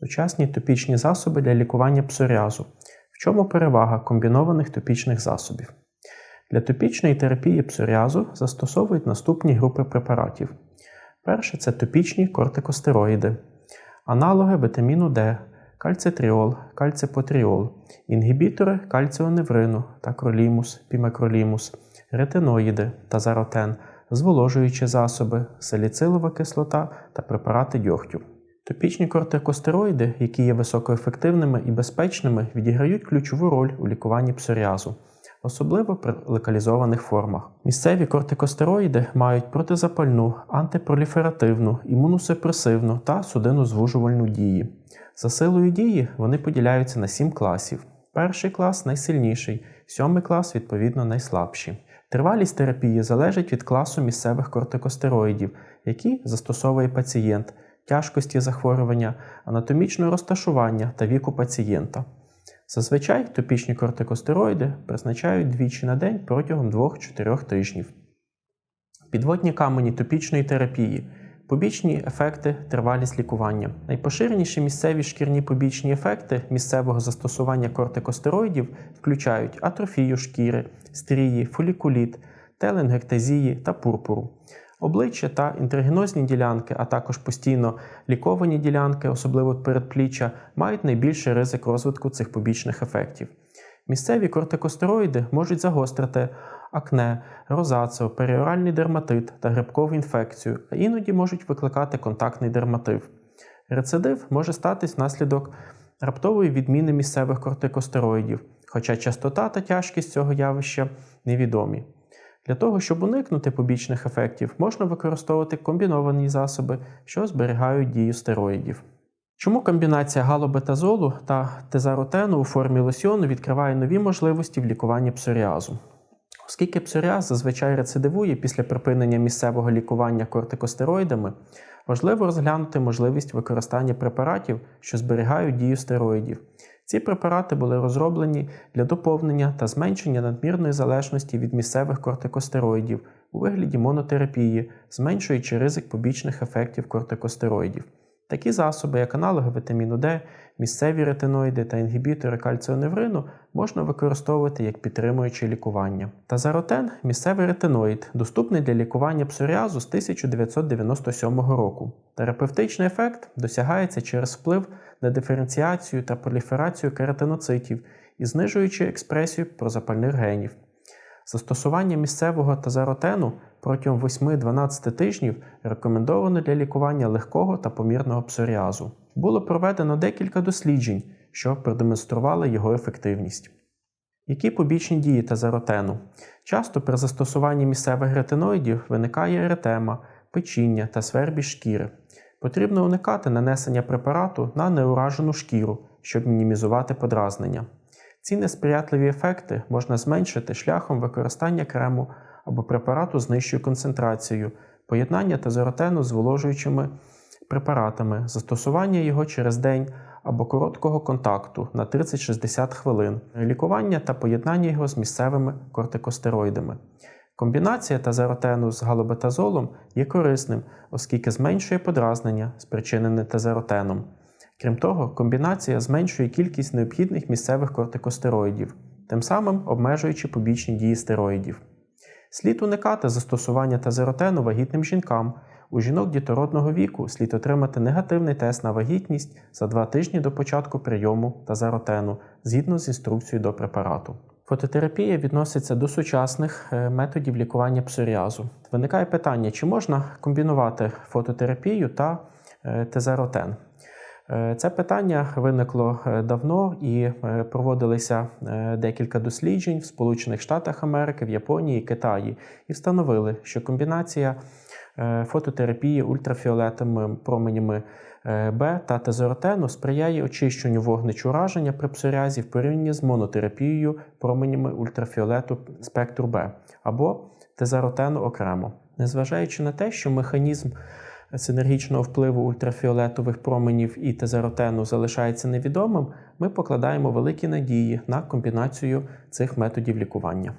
Сучасні топічні засоби для лікування псоріазу. В чому перевага комбінованих топічних засобів? Для топічної терапії псоріазу застосовують наступні групи препаратів. Перше це топічні кортикостероїди, аналоги вітаміну Д, кальцитріол, кальципотріол, інгібітори кальціоневрину, такролімус, пімекролімус, ретиноїди та заротен, зволожуючі засоби, саліцилова кислота та препарати дьогтю. Топічні кортикостероїди, які є високоефективними і безпечними, відіграють ключову роль у лікуванні псоріазу, особливо при локалізованих формах. Місцеві кортикостероїди мають протизапальну, антипроліферативну, імуносупресивну та судинозвужувальну дії. За силою дії вони поділяються на сім класів. Перший клас найсильніший, сьомий клас, відповідно, найслабші. Тривалість терапії залежить від класу місцевих кортикостероїдів, які застосовує пацієнт, тяжкості захворювання, анатомічного розташування та віку пацієнта. Зазвичай топічні кортикостероїди призначають двічі на день протягом 2-4 тижнів. Підводні камені топічної терапії, побічні ефекти, тривалість лікування. Найпоширеніші місцеві шкірні побічні ефекти місцевого застосування кортикостероїдів включають атрофію шкіри, стрії, фолікуліт, теленгектазії та пурпуру. Обличчя та інтрагенозні ділянки, а також постійно ліковані ділянки, особливо передпліччя, мають найбільший ризик розвитку цих побічних ефектів. Місцеві кортикостероїди можуть загострити акне, розацео, періоральний дерматит та грибкову інфекцію, а іноді можуть викликати контактний дерматив. Рецидив може статись внаслідок раптової відміни місцевих кортикостероїдів, хоча частота та тяжкість цього явища невідомі. Для того, щоб уникнути побічних ефектів, можна використовувати комбіновані засоби, що зберігають дію стероїдів. Чому комбінація галобетазолу та тезаротену у формі лосьйону відкриває нові можливості в лікуванні псоріазу? Оскільки псоріаз зазвичай рецидивує після припинення місцевого лікування кортикостероїдами, важливо розглянути можливість використання препаратів, що зберігають дію стероїдів. Ці препарати були розроблені для доповнення та зменшення надмірної залежності від місцевих кортикостероїдів у вигляді монотерапії, зменшуючи ризик побічних ефектів кортикостероїдів. Такі засоби, як аналоги вітаміну Д, місцеві ретиноїди та інгібітори кальціоневрину, можна використовувати як підтримуюче лікування. Тазаротен місцевий ретиноїд, доступний для лікування псоріазу з 1997 року. Терапевтичний ефект досягається через вплив на диференціацію та проліферацію кератиноцитів і знижуючи експресію прозапальних генів. Застосування місцевого тазаротену протягом 8-12 тижнів рекомендовано для лікування легкого та помірного псоріазу. Було проведено декілька досліджень, що продемонстрували його ефективність. Які побічні дії тазаротену? Часто при застосуванні місцевих ретиноїдів виникає еретема, печіння та свербі шкіри. Потрібно уникати нанесення препарату на неуражену шкіру, щоб мінімізувати подразнення. Ці несприятливі ефекти можна зменшити шляхом використання крему або препарату з нижчою концентрацією, поєднання тазоротену з зволожуючими препаратами, застосування його через день або короткого контакту на 30-60 хвилин, лікування та поєднання його з місцевими кортикостероїдами. Комбінація тазеротену з галобетазолом є корисним, оскільки зменшує подразнення, спричинене тазеротеном. Крім того, комбінація зменшує кількість необхідних місцевих кортикостероїдів, тим самим обмежуючи побічні дії стероїдів. Слід уникати застосування тазеротену вагітним жінкам. У жінок дітородного віку слід отримати негативний тест на вагітність за два тижні до початку прийому тазеротену згідно з інструкцією до препарату. Фототерапія відноситься до сучасних е, методів лікування псоріазу. Виникає питання, чи можна комбінувати фототерапію та е, тезеротен. Е, це питання виникло давно і проводилися декілька досліджень в Сполучених Штатах Америки, в Японії, Китаї і встановили, що комбінація фототерапії ультрафіолетовими променями Б та тезоротену сприяє очищенню вогничу ураження при псоріазі в порівнянні з монотерапією променями ультрафіолету спектру Б або тезаротену окремо. Незважаючи на те, що механізм синергічного впливу ультрафіолетових променів і тезаротену залишається невідомим, ми покладаємо великі надії на комбінацію цих методів лікування.